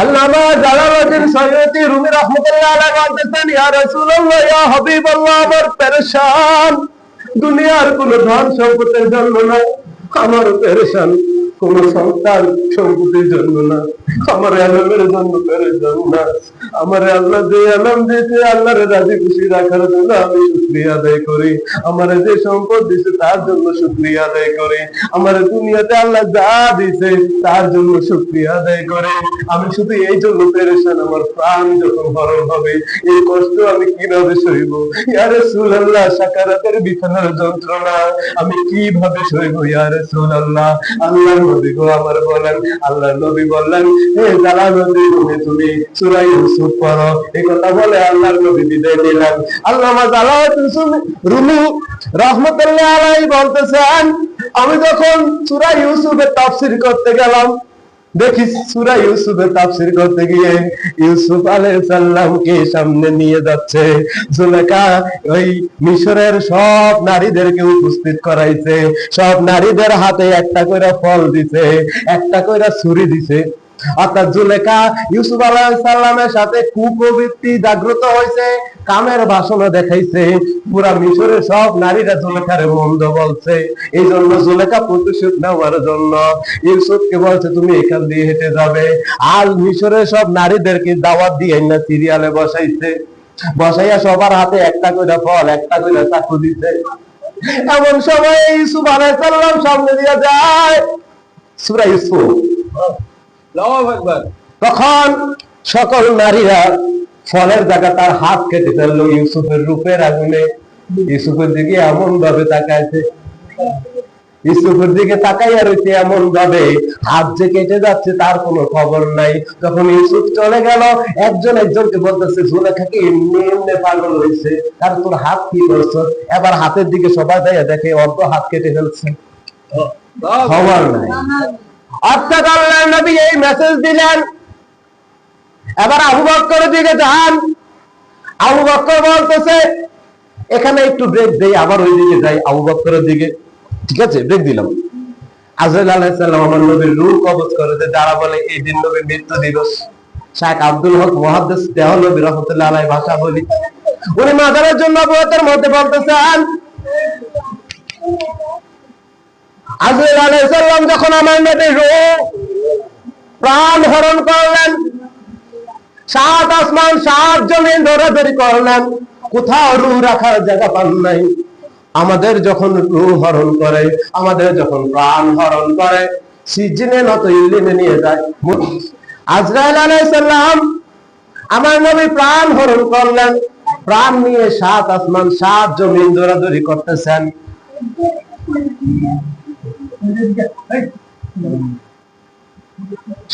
আল্লামা Jalaluddin সৈয়দী Rumi রহমাতুল্লাহ আলাইহি বলতেছেন, ইয়া রাসূলুল্লাহ, ইয়া হাবিবাল্লাহ, আমার পেরেশান। দুনিয়ার কোন ধন সম্পদের জন্য না আমার পেরেশান কোন সন্তান সম্পত্তির জন্য না আমার আলমের জন্য পেরেশান না। আমার আল্লাহ যে আলম দিয়েছে, আল্লাহর রাজি খুশি রাখার জন্য আমি শুক্রিয়া আদায় করি। আমার যে সম্পদ দিছে তার জন্য শুক্রিয়া আদায় করি। আমার দুনিয়াতে আল্লাহ যা দিছে তার জন্য শুক্রিয়া আদায় করে। আমি শুধু এই জন্য পেরেশান, আমার প্রাণ যখন হরণ হবে, এই কষ্ট আমি কীভাবে সইব? ইয়ারে সুলাল্লাহ সাকারাতের বিছানার যন্ত্রণা, আমি কীভাবে সইব? ইয়ারে সুলাল্লাহ আল্লাহ নবী গো আমার বলেন আল্লাহ নবী বললেন আমি যখন সূরা ইউসুফের তাফসীর করতে গেলাম, দেখি সুরা ইউসুফের তাফসীর করতে গিয়ে ইউসুফ আলাইহিস সালামকে সামনে নিয়ে যাচ্ছে। জুলেখা ওই মিশরের সব নারীদেরকে উপস্থিত করাইছে। সব নারীদের হাতে একটা করে ফল দিছে, একটা করে ছুরি দিছে। অর্থাৎ জুলেখা ইউসুফ আলাইহিস সালামের সাথে কুপ্রবৃত্তি জাগ্রত হয়েছে, কামের ভাষণও দেখাইছে, পুরা মিশরের সব নারীরা জুলেখারে মন্দ বলছে। এই জন্য জুলেখা প্রতিশোধ নেওয়ার জন্য ইউসুফকে বলছে, তুমি এখান দিয়ে হেঁটে যাবে। আর মিশরের সব নারীদেরকে দাওয়াত দিয়ে না সিরিয়ালে বসাইছে। বসাইয়া সবার হাতে একটা করে ফল, একটা করে চাকু দিছে। এমন সময় ইউসুফ আলাইহিস সালাম সামনে দিয়ে যায়। সূরা ইউসুফ। তখন সকল নারীরা ফলের জায়গা তার হাত কেটে ফেলল ইউসুফের রূপের আগুনে। ইউসুফের দিকে এমন ভাবে তাকাইছে। ইউসুফের দিকে তাকাইয়া রয়েছে এমন ভাবে হাত যে কেটে যাচ্ছে তার কোনো খবর নাই। যখন ইউসুফ চলে গেল। একজন একজনকে বলতেছে জুলেখাকে এমনি এমনি পাগল হয়েছে আর তোর হাত কি করছ? এবার হাতের দিকে সবাই যায় দেখে অল্প হাত কেটে ফেলছে। খবর নাই। অর্থাৎ আল্লাহ নবী এই মেসেজ দিলেন। এবার আবু বক্করের দিকে যান। আবু বক্কর বলতেছে, এখানে একটু ব্রেক দেই, আবার ওই দিকে যাই। আবু বক্করের দিকে ঠিক আছে ব্রেক দিলাম। আজরাইল আলাইহিস সালাম আমার নবীর রূহ কবজ করেছে যারা বলে, এই দিন নবীর মৃত্যু দিবস। শায়েখ আব্দুল হক মুহাদ্দিস দেহলবী রাহমাতুল্লাহ আলাইহি ভাষা বলি। উনি মাজারের জন্য বইতের মধ্যে বলতেছেন আজরাইল যখন আমার নবীর রূহ প্রাণ হরণ করলেন, সাত আসমান, সাত জমিন ধরাধরি করলেন, কোথাও রু রাখার জায়গা পান নাই। আমাদের যখন রু হরণ করে, আমাদের যখন প্রাণ হরণ করে, সিজনে নত ইল্লিনে নিয়ে যায় আজরাইল আলাইসাল্লাম আমার নবী প্রাণ হরণ করলেন, প্রাণ নিয়ে সাত আসমান, সাত জমিন দৌড়াদৌড়ি করতেছেন।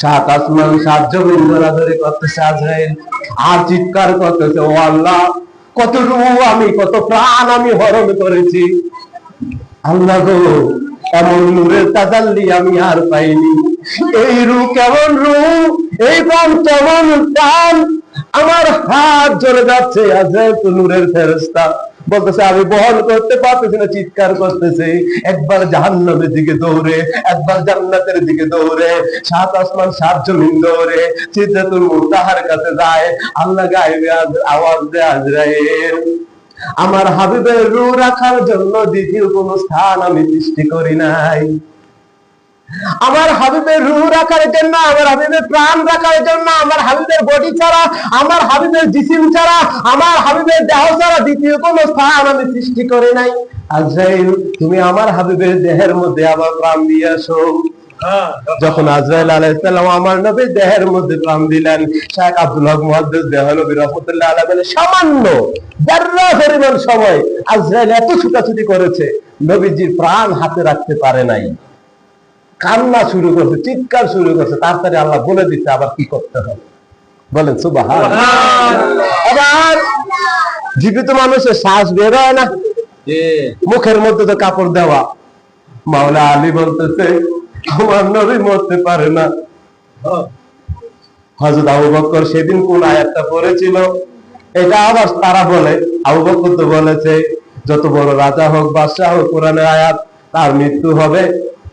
সাত আসমান, সাত জমিন আর চিৎকার আল্লাহ, কত আমি, কত প্রাণ আমি হরণ করেছি। আল্লাহ গো, এমন নূরের আমি আর পাইনি। এই রু কেমন রু এই প্রাণ কেমন প্রাণ? আমার হাত জ্বলে যাচ্ছে আজরাইল নূরের ফেরেশতা। বলতেছে, আমি বহন করতে পারতেছি না, চিৎকার করতেছে। একবার জাহান্নামের দিকে দৌড়ে, একবার জান্নাতের দিকে দৌড়ে, সাত আসমান, সাত জমিন দৌড়ে, সিদ্ধাতুল মুতাহার কাছে যায়, আল্লাহ গাইবে আওয়াজ দেয়, আজরাইল, আমার হাবিবের রু রাখার জন্য দ্বিতীয় কোন স্থান আমি সৃষ্টি করি নাই। আমার হাবিবের রুহ রাখার জন্য আমার হাবিবের প্রাণ রাখার জন্য আমার হাবিবের বডি ছাড়া আমার হাবিবের জিসিম ছাড়া আমার হাবিবের দেহ ছাড়া দ্বিতীয় কোন স্থান আমি সৃষ্টি করি নাই। আজরাইল তুমি আমার হাবিবের দেহের মধ্যে আবার প্রাণ দিয়ে আসো যখন আজরাইল আলাইহিসসালাম আমার নবীর দেহের মধ্যে প্রাণ দিলেন শেখ আব্দুল হক মুহাদ্দিস দেহ নবী রাহমাতুল্লাহ আলাইহি বলে সামান্য জাররা পরিমাণ সময় আজরাইল এত ছুটাছুটি করেছে নবীজির প্রাণ হাতে রাখতে পারে নাই। কান্না শুরু করছে চিৎকার শুরু করছে তাড়াতাড়ি আল্লাহ বলে দিচ্ছে আবার কি করতে হবে বলেন সুবাহ আবার জীবিত মানুষের শ্বাস বের হয় না। মুখের মধ্যে তো কাপড় দেওয়া। মাওলা আলী বলতেছে আমার নবী মরতে পারে না। হজরত আবু বকর সেদিন কোন আয়াতটা পড়েছিল? এটা আবার তারা বলে আবু বকর তো বলেছে যত বড় রাজা হোক বাদশাহ হোক কোরআনের আয়াত তার মৃত্যু হবে।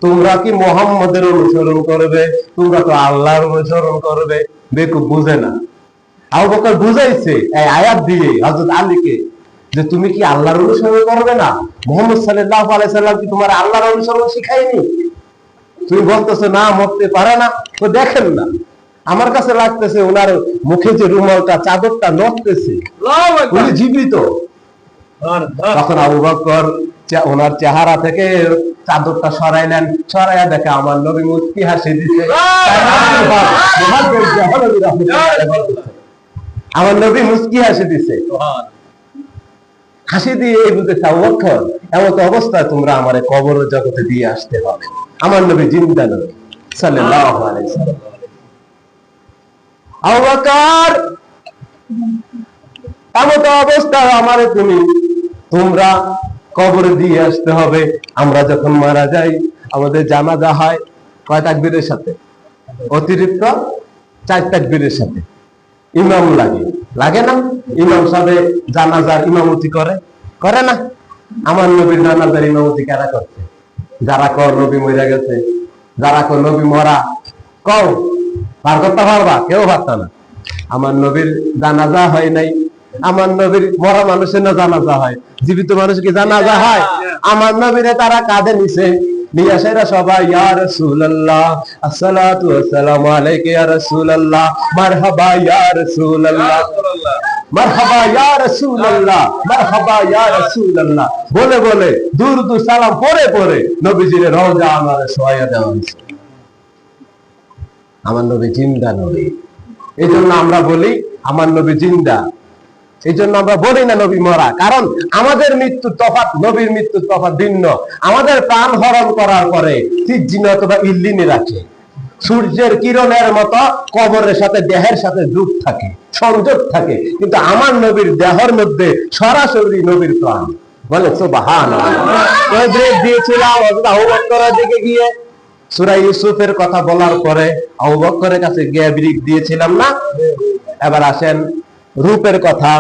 তোমরা কি মোহাম্মদের অনুসরণ করবে? তোমরা তো আল্লাহর অনুসরণ করবে। বেকুব বুঝে না। আবু বকর বুঝাইছে এই আয়াত দিয়ে হযরত আলীকে যে তুমি কি আল্লাহর অনুসরণ করবে না? মোহাম্মদ সাল্লাল্লাহু আলাইহি সাল্লাম কি তোমার আল্লাহর অনুসরণ শিখায়নি? তুমি বলতেছো না মরতে পারে না। তো দেখেন না। আমার কাছে লাগতেছে ওনার মুখে যে রুমালটা চাদরটা নড়তেছে। উনি জীবিত। তখন আবু বকর ওনার চেহারা থেকে চাদরটা সরাইলেন সরাইয়া দেখে আমার নবী মুস্কি হাসি দিছে। আমার নবী মুস্কি হাসি দিছে। হাসি দিয়ে এই বলতেছে বকর এমন অবস্থায় তোমরা আমার কবর জগতে দিয়ে আসতে হবে। আমার নবী জিন্দা নবী, সাল্লাল্লাহু আলাইহি আবু বকর, এমন অবস্থায় আমারে তুমি, তোমরা কবরে দিয়ে আসতে হবে। আমরা যখন মারা যাই, আমাদের জানাজা হয় কয় তাকবীরের সাথে? অতিরিক্ত চার তাকবীরের সাথে। ইমাম লাগে। লাগে না? ইমাম সাহেব জানাজার ইমামতি করে? করে না। আমার নবীর জানাজার ইমামতি কারা করছে? যারা কর নবী মরে গেছে, যারা কর নবী মরা, কও, পার করতে পারবা? কেউ পারত না। আমার নবীর জানাজা হয় নাই। আমার নবীর মরা মানুষের না জানাজা হয়। জীবিত মানুষ কি জানাজা হয়। আমার নবীরে তারা কাঁধে নিছে। নিয়ে আসে সবাই ইয়া রাসূলুল্লাহ আসসালাতু ওয়াসসালামু আলাইকা ইয়া রাসূলুল্লাহ মারহাবা ইয়া রাসূলুল্লাহ। মারহাবা ইয়া রাসূলুল্লাহ মারহাবা ইয়া রাসূলুল্লাহ। বলে বলে দূর দূর সালাম পরে পরে নবীজির রওজা আমার সোয়া দেওয়া হয়েছে। আমার নবী জিন্দা নবী। এই জন্য আমরা বলি আমার নবী জিন্দা। এই জন্য আমরা বলি না নবী মরা, কারণ আমাদের মৃত্যুর তফাৎ, নবীর মৃত্যুর তফাৎ ভিন্ন। আমাদের প্রাণ হরণ করার পরে সিজ্জিন অথবা ইল্লিনে রাখে। সূর্যের কিরণের মতো কবরের সাথে দেহের সাথে যোগ থাকে, সংযোগ থাকে, কিন্তু আমার নবীর দেহের মধ্যে সরাসরি নবীর প্রাণ। বলে আবু বকরের দিকে গিয়ে। সূরা ইউসুফের কথা বলার পরে আবু বকরের কাছে গিয়ে দিয়েছিলাম না? এবার আসেন রূপের কথা।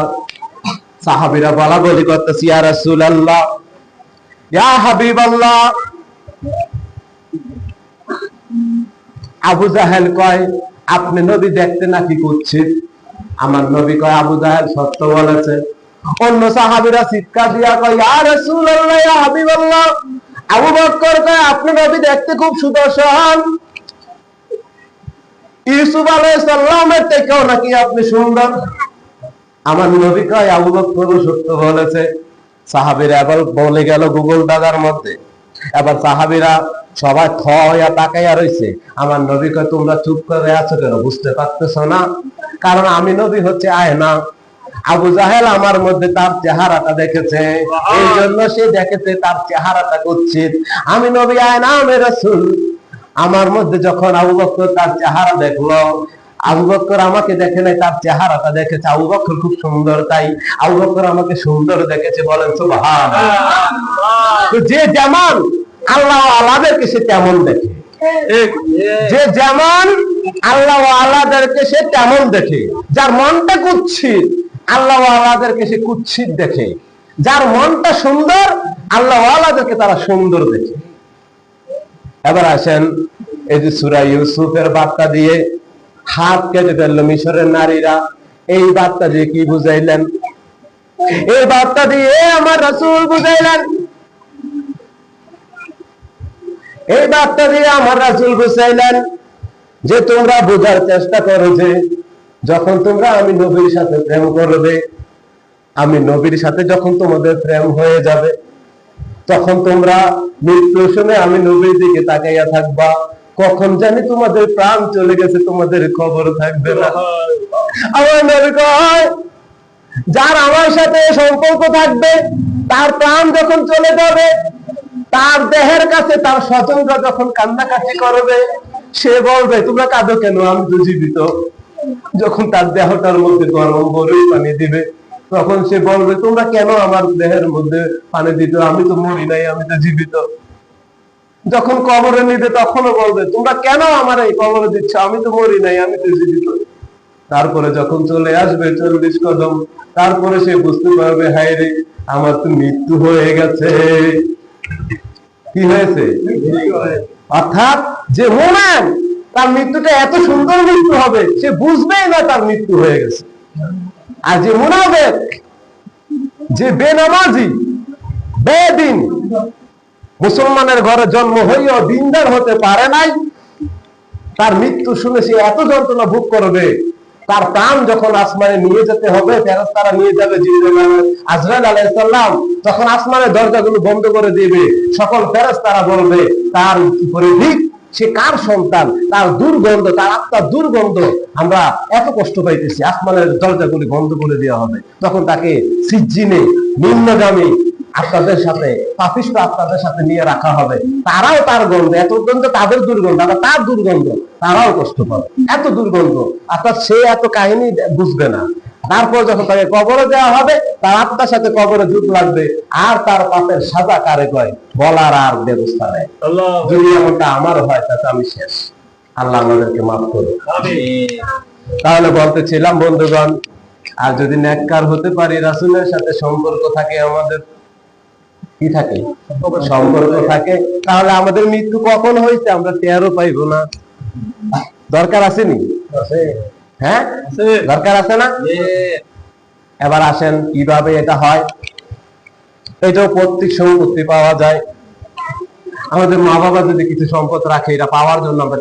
সাহাবীরা বলা বলি করতেছি, ইয়া রাসূলুল্লাহ, ইয়া হাবিবাল্লাহ। আবু জাহেল কয়, আপনি নবী দেখতে নাকি করছে আমার নবী কয়, আবু জাহেল সত্য বলেছে। অন্য সাহাবীরা চিৎকার দিয়া কয়, ইয়া রাসূলুল্লাহ, ইয়া হাবিবাল্লাহ। আবু বকর কয়, আপনি নবী দেখতে খুব সুদর্শন। ইউসুফ আলাইহিস সালামের থেকেও নাকি আপনি সুন্দর। আমার নবী কয়, আবু বকর সত্য বলেছে। সাহাবীরা এবার বলে গেল গুগল দাদার মধ্যে। এবার সাহাবীরা সবাই থ হইয়া তাকাইয়া রইছে। আমার নবী কয়, তোমরা চুপ করে আছো কেন? বুঝতে পারতেছো না? কারণ আমি নবী হচ্ছে আয়না। আবু জাহেল আমার মধ্যে তার চেহারাটা দেখেছে। এই জন্য সে দেখেছে তার চেহারাটা কুৎসিত। আমি নবী আয় না আমি রাসূল। আমার মধ্যে যখন আবু বকর তার চেহারা দেখল আবু বকর আমাকে দেখে নাই, তার চেহারাটা দেখেছে। আবু বকর খুব সুন্দর, তাই আবু বকর আমাকে সুন্দর দেখেছে বলেন তো যে যেমন আল্লাহ আলাদেরকে সে তেমন দেখে। যে যেমন আল্লাহ আলাদেরকে সে তেমন দেখে। যার মনটা কুৎসিত, আল্লাহ আলাদেরকে সে কুৎসিত দেখে। যার মনটা সুন্দর, আল্লাহ আলাদেরকে তারা সুন্দর দেখে। এবার আসেন এই যে সুরা ইউসুফের বার্তা দিয়ে হাত কেটে ফেলল মিশরের নারীরা। এই বার্তা দিয়ে কি বুঝাইলেন? এই বার্তা দিয়ে আমার রাসূল বুঝাইলেন। এই বার্তা দিয়ে আমার রাসূল বুঝাইলেন যে তোমরা বোঝার চেষ্টা করো যে যখন তোমরা আমি নবীর সাথে প্রেম করবে, আমি নবীর সাথে যখন তোমাদের প্রেম হয়ে যাবে, তখন তোমরা মৃত্যু শুনে আমি নবীর দিকে তাকাইয়া থাকবা। কখন জানি তোমাদের প্রাণ চলে গেছে, তোমাদের খবর থাকবে না। আমার কয়, যার আমার সাথে সম্পর্ক থাকবে, তার প্রাণ যখন চলে যাবে, তার দেহের কাছে তার স্বজনরা যখন কান্নাকাটি করবে, সে বলবে, তোমরা কাঁদো কেন? আমি তো জীবিত। যখন তার দেহটার মধ্যে গরম গরুই পানি দিবে, তখন সে বলবে, তোমরা কেন আমার দেহের মধ্যে পানি দিত? আমি তো মরি নাই, আমি তো জীবিত। যখন কবরে নিবে, তখনও বলবে, তোমরা কেন আমার এই কবরে দিচ্ছ? আমি তো মরি নাই, আমি তো জীবিত। তারপরে যখন চলে আসবে চল্লিশ কদম, তারপরে সে বুঝতে পারবে, হায় রে, আমার তো মৃত্যু হয়ে গেছে। কি হয়েছে? অর্থাৎ যে মোমেন তার মৃত্যুটা এত সুন্দর মৃত্যু হবে, সে বুঝবেই না তার মৃত্যু হয়ে গেছে। আর যে মুনাফেক, যে বেনামাজি, বেদিন মুসলমানের ঘরে জন্ম হইয়াও দিনদার হতে পারে নাই। তার মৃত্যু শুনে সে এত যন্ত্রণা ভোগ করবে। তার প্রাণ যখন আসমানে নিয়ে যেতে হবে ফেরস্তারা নিয়ে যাবে আজরাইল আলাইসাল্লাম তখন আসমানের দরজাগুলো বন্ধ করে দিবে, সকল ফেরস্তারা বলবে, তার উপরে দিক সে কার সন্তান? তার দুর্গন্ধ, তার আত্মার দুর্গন্ধ আমরা এত কষ্ট পাইতেছি। আসমানের দরজাগুলি বন্ধ করে দেওয়া হবে। তখন তাকে সিজ্জিনে, নিম্নগামী আত্মাদের সাথে পাপিষ্ট আত্মাদের সাথে নিয়ে রাখা হবে। তারাও তার গন্ধ এত গন্ধ তাদের দুর্গন্ধ আবার তার দুর্গন্ধ তারাও কষ্ট পাবে। এত দুর্গন্ধ অর্থাৎ সে এত কাহিনী বুঝবে না। তারপর যখন তাকে কবরে দেওয়া হবে তার আত্মার সাথে কবরে যুগ লাগবে আর তার পাপের সাজা কারে কয়? বলার আর ব্যবস্থা নেই। যদি এমনটা আমার হয় তাতে আমি শেষ। আল্লাহ আমাদেরকে মাফ করুন তাহলে বলতেছিলাম বন্ধুগণ আর যদি নেককার হতে পারি রাসুলের সাথে সম্পর্ক থাকে আমাদের কি থাকে? সম্পর্ক থাকে। তাহলে আমাদের মৃত্যু কখন হয়েছে? আমরা টেরও পাইবো না। দরকার আসেনি? হ্যাঁ? দরকার আছে না? এবার আসেন কীভাবে এটা হয়? এটাও প্রত্যেক সম্পত্তি পাওয়া যায়। আমাদের মা বাবা যদি কিছু সম্পদ রাখে এটা পাওয়ার জন্য আমরা